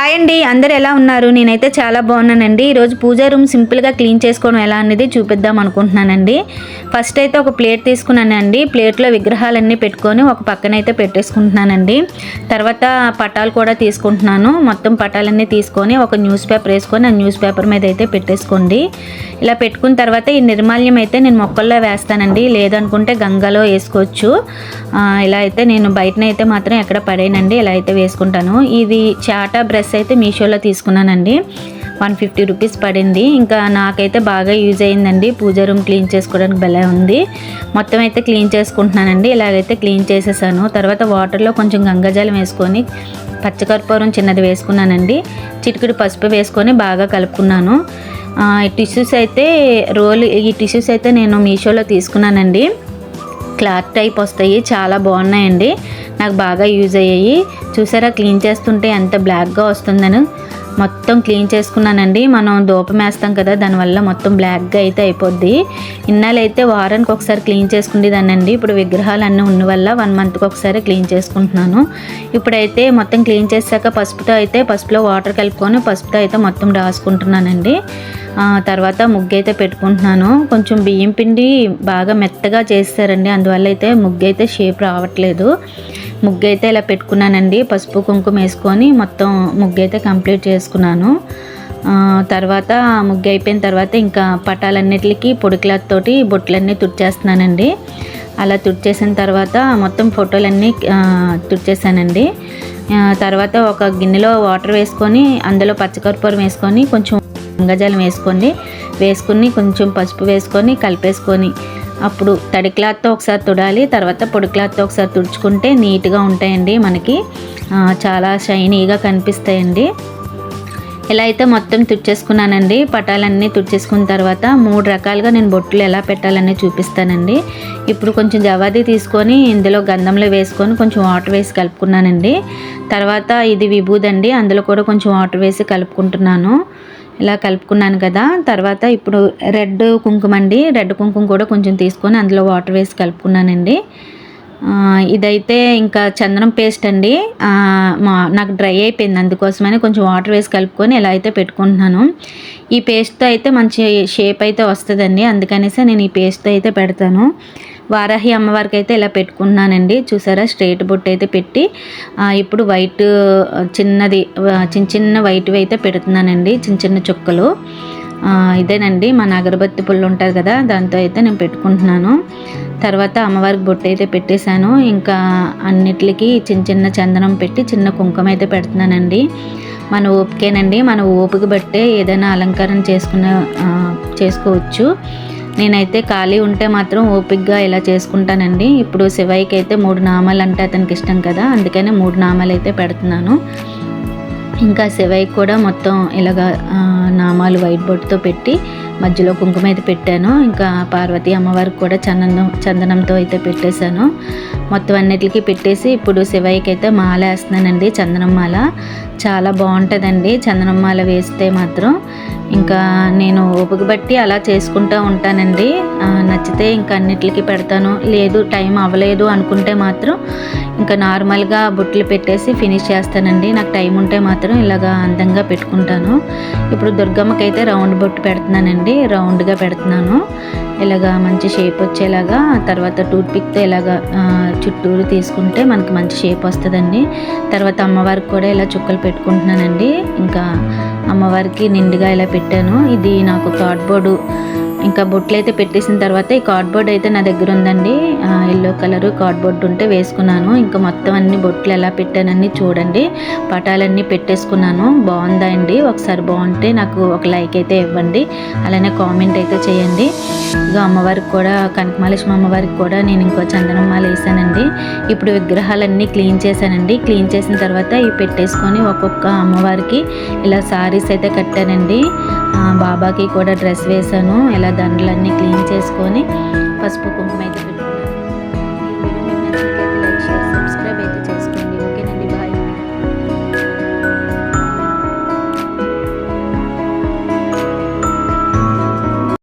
Hi అండి అందరు ఎలా ఉన్నారు? నేనైతే చాలా బాగున్నానండి. ఈరోజు పూజా రూమ్ సింపుల్గా క్లీన్ చేసుకోవడం ఎలా అనేది చూపిద్దాం అనుకుంటున్నానండి. ఫస్ట్ అయితే ఒక ప్లేట్ తీసుకున్నానండి. ప్లేట్లో విగ్రహాలన్నీ పెట్టుకొని ఒక పక్కన అయితే పెట్టేసుకుంటున్నానండి. తర్వాత పటాలు కూడా తీసుకుంటున్నాను. మొత్తం పటాలన్నీ తీసుకొని ఒక న్యూస్ పేపర్ వేసుకొని ఆ న్యూస్ పేపర్ మీద అయితే పెట్టేసుకోండి. ఇలా పెట్టుకున్న తర్వాత ఈ నిర్మాల్యం అయితే నేను మొక్కల్లో వేస్తానండి. లేదనుకుంటే గంగలో వేసుకోవచ్చు. ఇలా అయితే నేను బయటనైతే మాత్రం ఎక్కడ పడేయనండి. ఇలా అయితే వేసుకుంటాను. ఇది చాటా బ్రష్ అయితే మీషోలో తీసుకున్నానండి. వన్ ఫిఫ్టీ రూపీస్ పడింది. ఇంకా నాకైతే బాగా యూజ్ అయిందండి. పూజ రూమ్ క్లీన్ చేసుకోవడానికి భలే ఉంది. మొత్తం అయితే క్లీన్ చేసుకుంటున్నానండి. ఇలాగైతే క్లీన్ చేసేసాను. తర్వాత వాటర్లో కొంచెం గంగాజలం వేసుకొని పచ్చకర్పూరం చిన్నది వేసుకున్నానండి. చిటికిడి పసుపు వేసుకొని బాగా కలుపుకున్నాను. ఈ టిష్యూస్ అయితే రోల్ ఈ టిష్యూస్ అయితే నేను మీషోలో తీసుకున్నానండి. క్లాత్ టైప్ వస్తాయి. చాలా బాగున్నాయండి. నాకు బాగా యూజ్ అయ్యాయి. చూసారా? క్లీన్ చేస్తుంటే ఎంత బ్లాక్గా వస్తుందని. మొత్తం క్లీన్ చేసుకున్నానండి. మనం దూపం వేస్తాం కదా దానివల్ల మొత్తం బ్లాక్గా అయితే అయిపోద్ది. ఇన్నాళ్ళైతే వారానికి ఒకసారి క్లీన్ చేసుకునేదానండి ఇప్పుడు విగ్రహాలు అన్నీ ఉన్న వల్ల వన్ మంత్కి ఒకసారి క్లీన్ చేసుకుంటున్నాను. ఇప్పుడైతే మొత్తం క్లీన్ చేశాక పసుపుతో అయితే పసుపులో వాటర్ కలుపుకొని పసుపుతో అయితే మొత్తం రాసుకుంటున్నానండి. తర్వాత ముగ్గు అయితే పెట్టుకుంటున్నాను. కొంచెం బియ్యం పిండి బాగా మెత్తగా చేస్తారండి. అందువల్ల అయితే ముగ్గు అయితే షేప్ రావట్లేదు. ముగ్గు అయితే ఇలా పెట్టుకున్నానండి. పసుపు కుంకుమ వేసుకొని మొత్తం ముగ్గు అయితే కంప్లీట్ చేసుకున్నాను. తర్వాత ముగ్గు అయిపోయిన తర్వాత ఇంకా పటాలన్నిటికి పొడి క్లాత్ తోటి బొట్లన్నీ తుడిచేస్తున్నానండి. అలా తుడిచేసిన తర్వాత మొత్తం ఫోటోలన్నీ తుడిచేసానండి తర్వాత ఒక గిన్నెలో వాటర్ వేసుకొని అందులో పచ్చకర్పూరం వేసుకొని కొంచెం గంగాజలం వేసుకోండి. వేసుకుని కొంచెం పసుపు వేసుకొని కలిపేసుకొని అప్పుడు తడి క్లాత్తో ఒకసారి తుడాలి తర్వాత పొడి క్లాత్తో ఒకసారి తుడుచుకుంటే నీట్గా ఉంటాయండి మనకి. చాలా షైనీగా కనిపిస్తాయండి. ఇలా అయితే మొత్తం తుడిచేసుకున్నానండి. పటాలన్నీ తుడిచేసుకున్న తర్వాత మూడు రకాలుగా నేను బొట్టులు ఎలా పెట్టాలని చూపిస్తానండి. ఇప్పుడు కొంచెం జవాది తీసుకొని ఇందులో గంధంలో వేసుకొని కొంచెం వాటర్ వేసి కలుపుకున్నానండి. తర్వాత ఇది విభూదండి. అందులో కూడా కొంచెం వాటర్ వేసి కలుపుకుంటున్నాను. ఇలా కలుపుకున్నాను కదా. తర్వాత ఇప్పుడు రెడ్ కుంకుమ అండి. రెడ్ కుంకుమ కూడా కొంచెం తీసుకొని అందులో వాటర్ వేసి కలుపుకున్నానండి. ఇదైతే ఇంకా చందనం పేస్ట్ అండి. మా నాకు డ్రై అయిపోయింది. అందుకోసమని కొంచెం వాటర్ వేసి కలుపుకొని ఇలా అయితే పెట్టుకుంటున్నాను. ఈ పేస్ట్తో అయితే మంచి షేప్ అయితే వస్తుందండి. అందుకనేసి నేను ఈ పేస్ట్తో అయితే పెడతాను. వారాహి అమ్మవారికి అయితే ఇలా పెట్టుకుంటున్నానండి చూసారా? స్ట్రైట్ బొట్టు అయితే పెట్టి ఇప్పుడు వైట్ చిన్నది చిన్న చిన్న వైట్వి అయితే పెడుతున్నానండి. చిన్న చిన్న చుక్కలు. ఇదేనండి. మన అగరబత్తి పుల్లు ఉంటుంది కదా దాంతో అయితే నేను పెట్టుకుంటున్నాను. తర్వాత అమ్మవారికి బొట్టు అయితే పెట్టేశాను. ఇంకా అన్నిటికి చిన్న చిన్న చందనం పెట్టి చిన్న కుంకుమ అయితే పెడుతున్నానండి. మన ఓపికేనండి. మన ఓపిక బట్టే ఏదైనా అలంకరణ చేసుకున్న చేసుకోవచ్చు. నేనైతే ఖాళీ ఉంటే మాత్రం ఓపిక్గా ఇలా చేసుకుంటానండి. ఇప్పుడు శివయ్యకి అయితే మూడు నామాలు అంటే అతనికి ఇష్టం కదా అందుకనే మూడు నామాలు అయితే పెడుతున్నాను. ఇంకా శివయ్య కూడా మొత్తం ఇలాగా నామాలు వైట్ బోర్డ్తో పెట్టి మధ్యలో కుంకుమ అయితే పెట్టాను. ఇంకా పార్వతీ అమ్మవారికి కూడా చందనం చందనంతో అయితే పెట్టేశాను. మొత్తం అన్నిటికీ పెట్టేసి ఇప్పుడు శివయ్యకి అయితే మాల వేస్తున్నానండి చందనం మాల. చాలా బాగుంటుందండి చందనం మాల వేస్తే మాత్రం. ఇంకా నేను ఓపిక బట్టి అలా చేసుకుంటూ ఉంటానండి. నచ్చితే ఇంకా అన్నిటికీ పెడతాను. లేదు టైం అవ్వలేదు అనుకుంటే మాత్రం ఇంకా నార్మల్గా బుట్టలు పెట్టేసి ఫినిష్ చేస్తానండి. నాకు టైం ఉంటే మాత్రం ఇలాగా అందంగా పెట్టుకుంటాను. ఇప్పుడు దుర్గమ్మకి అయితే రౌండ్ బొట్టు పెడుతున్నానండి. రౌండ్గా పెడుతున్నాను. ఇలాగా మంచి షేప్ వచ్చేలాగా తర్వాత టూత్ పిక్తో ఇలాగా చుట్టూరు తీసుకుంటే మనకి మంచి షేప్ వస్తుందండి. తర్వాత అమ్మవారికి కూడా ఇలా చుక్కలు పెట్టుకుంటున్నానండి. ఇంకా అమ్మవారికి నిండుగా ఇలా పెట్టాను. ఇది నాకు కార్డ్బోర్డు ఇంకా బొట్లు అయితే పెట్టేసిన తర్వాత ఈ కార్డ్బోర్డ్ అయితే నా దగ్గర ఉందండి. ఎల్లో కలర్ కార్డ్బోర్డ్ ఉంటే వేసుకున్నాను. ఇంకా మొత్తం అన్ని బొట్లు ఎలా పెట్టానని చూడండి. పటాలన్నీ పెట్టేసుకున్నాను. బాగుందా అండి? ఒకసారి బాగుంటే నాకు ఒక లైక్ అయితే ఇవ్వండి. అలానే కామెంట్ అయితే చేయండి. ఇక అమ్మవారికి కూడా కనకమహాలక్ష్మి అమ్మవారికి కూడా నేను ఇంకో చందనమ్మాలు వేసానండి. ఇప్పుడు విగ్రహాలన్నీ క్లీన్ చేశానండి. క్లీన్ చేసిన తర్వాత ఇవి పెట్టేసుకొని ఒక్కొక్క అమ్మవారికి ఇలా సారీస్ అయితే కట్టానండి. బాబాకి కూడా డ్రెస్ వేసాను ఇలా దండలన్నీ క్లీన్ చేసుకొని పసుపు కుంకుమ అయితే